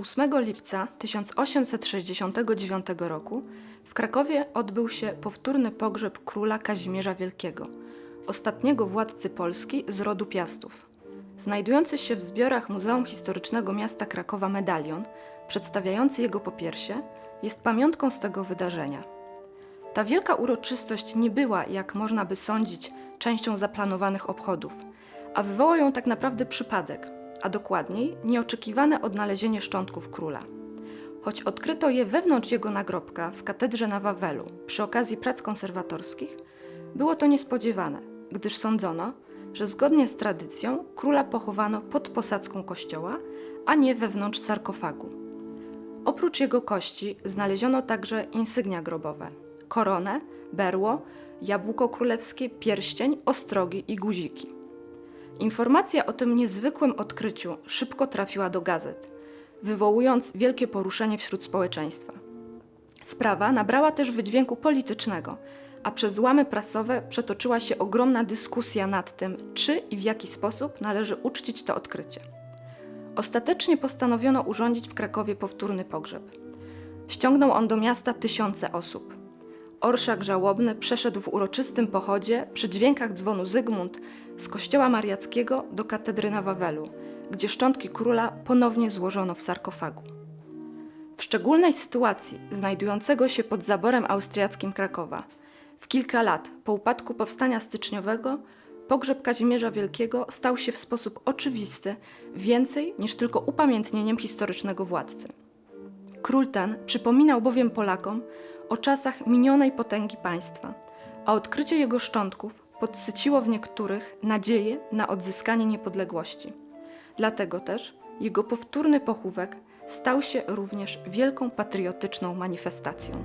8 lipca 1869 roku w Krakowie odbył się powtórny pogrzeb króla Kazimierza Wielkiego, ostatniego władcy Polski z rodu Piastów. Znajdujący się w zbiorach Muzeum Historycznego Miasta Krakowa medalion, przedstawiający jego popiersie, jest pamiątką z tego wydarzenia. Ta wielka uroczystość nie była, jak można by sądzić, częścią zaplanowanych obchodów, a wywołał ją tak naprawdę przypadek, a dokładniej nieoczekiwane odnalezienie szczątków króla. Choć odkryto je wewnątrz jego nagrobka w katedrze na Wawelu przy okazji prac konserwatorskich, było to niespodziewane, gdyż sądzono, że zgodnie z tradycją króla pochowano pod posadzką kościoła, a nie wewnątrz sarkofagu. Oprócz jego kości znaleziono także insygnia grobowe: koronę, berło, jabłko królewskie, pierścień, ostrogi i guziki. Informacja o tym niezwykłym odkryciu szybko trafiła do gazet, wywołując wielkie poruszenie wśród społeczeństwa. Sprawa nabrała też wydźwięku politycznego, a przez łamy prasowe przetoczyła się ogromna dyskusja nad tym, czy i w jaki sposób należy uczcić to odkrycie. Ostatecznie postanowiono urządzić w Krakowie powtórny pogrzeb. Ściągnął on do miasta tysiące osób. Orszak żałobny przeszedł w uroczystym pochodzie przy dźwiękach dzwonu Zygmunt z kościoła mariackiego do katedry na Wawelu, gdzie szczątki króla ponownie złożono w sarkofagu. W szczególnej sytuacji, znajdującego się pod zaborem austriackim Krakowa, w kilka lat po upadku powstania styczniowego, pogrzeb Kazimierza Wielkiego stał się w sposób oczywisty więcej niż tylko upamiętnieniem historycznego władcy. Król ten przypominał bowiem Polakom o czasach minionej potęgi państwa, a odkrycie jego szczątków podsyciło w niektórych nadzieję na odzyskanie niepodległości. Dlatego też jego powtórny pochówek stał się również wielką patriotyczną manifestacją.